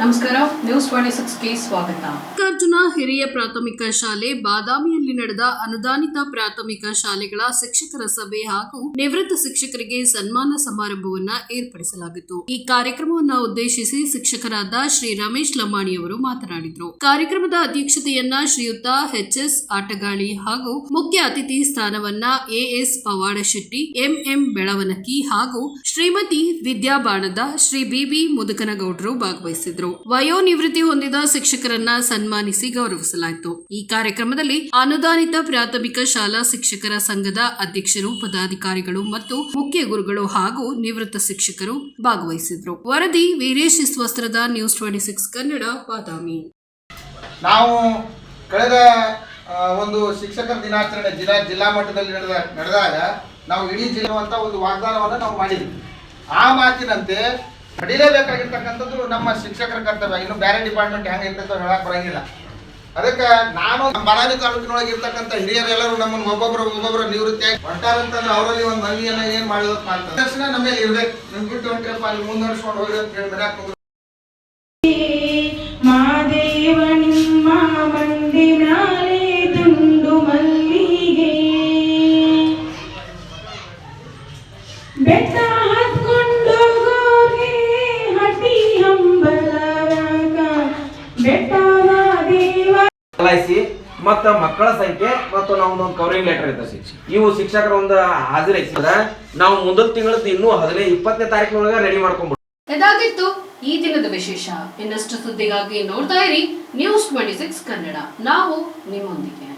ನಮಸ್ಕಾರ news twenty ಸ್ವಾಗತ. ಮಲ್ಲಿಕಾರ್ಜುನ ಹಿರಿಯ ಪ್ರಾಥಮಿಕ ಶಾಲೆ ಬಾದಾಮಿಯಲ್ಲಿ ನಡೆದ ಅನುದಾನಿತ ಪ್ರಾಥಮಿಕ ಶಾಲೆಗಳ ಶಿಕ್ಷಕರ ಸಭೆ ಹಾಗೂ ನಿವೃತ್ತ ಶಿಕ್ಷಕರಿಗೆ ಸನ್ಮಾನ ಸಮಾರಂಭವನ್ನ ಏರ್ಪಡಿಸಲಾಗಿತ್ತು. ಈ ಕಾರ್ಯಕ್ರಮವನ್ನು ಉದ್ದೇಶಿಸಿ ಶಿಕ್ಷಕರಾದ ಶ್ರೀ ರಮೇಶ್ ಲಮಾಣಿಯವರು ಮಾತನಾಡಿದರು. ಕಾರ್ಯಕ್ರಮದ ಅಧ್ಯಕ್ಷತೆಯನ್ನ ಶ್ರೀಯುತ ಎಚ್ಎಸ್ ಆಟಗಾಳಿ ಹಾಗೂ ಮುಖ್ಯ ಅತಿಥಿ ಸ್ಥಾನವನ್ನ ಎಎಸ್ ಪವಾಡ ಶೆಟ್ಟಿ ಎಂಎಂ ಬೆಳವನಕಿ ಹಾಗೂ ಶ್ರೀಮತಿ ವಿದ್ಯಾಬಾಣದ ಶ್ರೀ ಬಿಬಿ ಮುದುಕನಗೌಡರು ಭಾಗವಹಿಸಿದ್ರು. ವಯೋನಿವೃತ್ತಿ ಹೊಂದಿದ ಶಿಕ್ಷಕರನ್ನ ಸನ್ಮಾನಿಸಿ ಗೌರವಿಸಲಾಯಿತು. ಈ ಕಾರ್ಯಕ್ರಮದಲ್ಲಿ ಅನುದಾನಿತ ಪ್ರಾಥಮಿಕ ಶಾಲಾ ಶಿಕ್ಷಕರ ಸಂಘದ ಅಧ್ಯಕ್ಷರು, ಪದಾಧಿಕಾರಿಗಳು ಮತ್ತು ಮುಖ್ಯ ಗುರುಗಳು ಹಾಗೂ ನಿವೃತ್ತ ಶಿಕ್ಷಕರು ಭಾಗವಹಿಸಿದ್ರು. ವರದಿ Veeresh ಸ್ವಸ್ತ್ರದ news twenty six Kannada Badami. ನಾವು ಕಳೆದ ಒಂದು ಶಿಕ್ಷಕರ ದಿನಾಚರಣೆ ಜಿಲ್ಲಾ ಜಿಲ್ಲಾ ಮಟ್ಟದಲ್ಲಿ ನಡೆದ, ನಡೆದಾಗ ನಾವು ಇಡೀ ಜಿಲ್ಲೆ ಅಂತ ಒಂದು ವಾಗ್ದಾನವನ್ನು ನಾವು ಮಾಡಿದ್ವಿ. ಆ ಮಾತಿನಂತೆ ನಡೀಲೇಬೇಕಾಗಿರ್ತಕ್ಕಂಥದ್ದು ನಮ್ಮ ಶಿಕ್ಷಕರ ಕರ್ತವ್ಯ. ಇನ್ನು ಬೇರೆ ಡಿಪಾರ್ಟ್ಮೆಂಟ್ ಹೆಂಗೆ ಇರ್ತೈತೆ ಹೇಳಕ್ ಬರಂಗಿಲ್ಲ. ಅದಕ್ಕೆ ನಾನು ಬರಾಲಿ ತಾಲೂಕಿನೊಳಗೆ ಇರ್ತಕ್ಕಂಥ ಹಿರಿಯರೆಲ್ಲರೂ ನಮ್ಮನ್ನು ಒಬ್ಬೊಬ್ರು ಒಬ್ಬೊಬ್ಬರು ನಿವೃತ್ತಿಯಾಗಿ ಹೊಂಟಾರಂತಂದ್ರೆ ಅವರಲ್ಲಿ ಒಂದು ಮನವಿಯನ್ನ ಏನು ಮಾಡೋದಕ್ಕೆ ಮಾಡ್ತಾರೆ. ತಕ್ಷಣ ನಮ್ಮ ಮೇಲೆ ಇರ್ಬೇಕು. ನಿಮ್ ಬಿಟ್ಟು ಹೊಂಟ್ರಪ್ಪ ಅಲ್ಲಿ ಮುಂದುವರ್ಸ್ಕೊಂಡು ಹೋಗಿ ಅಂತ ಹೇಳಿ ಬೆಟ್ಟ ಮತ್ತ ಮಕ್ಕಳ ಸಂಖ್ಯೆ ಮತ್ತು ನಾವು ಒಂದು ಕವರಿಂಗ್ ಲೆಟರ್ ಇರ್ತದೆ ಇವು ಶಿಕ್ಷಕರ ಒಂದು ಹಾಜರಿ ನಾವು ಮುಂದಿನ ತಿಂಗಳ ಇನ್ನೂ ಹದಿನೈದು ಇಪ್ಪತ್ತನೇ ತಾರೀಕಿನೊಳಗೆ ರೆಡಿ ಮಾಡ್ಕೊಂಡ್ಬಿಡ್ತೀವಿ ಇದಾಗಿತ್ತು ಈ ದಿನದ ವಿಶೇಷ. ಇನ್ನಷ್ಟು ಸುದ್ದಿಗಾಗಿ ನೋಡ್ತಾ ಇರಿ ನ್ಯೂಸ್ ಟ್ವೆಂಟಿ ಸಿಕ್ಸ್ ಕನ್ನಡ. ನಾವು ನಿಮ್ಮೊಂದಿಗೆ.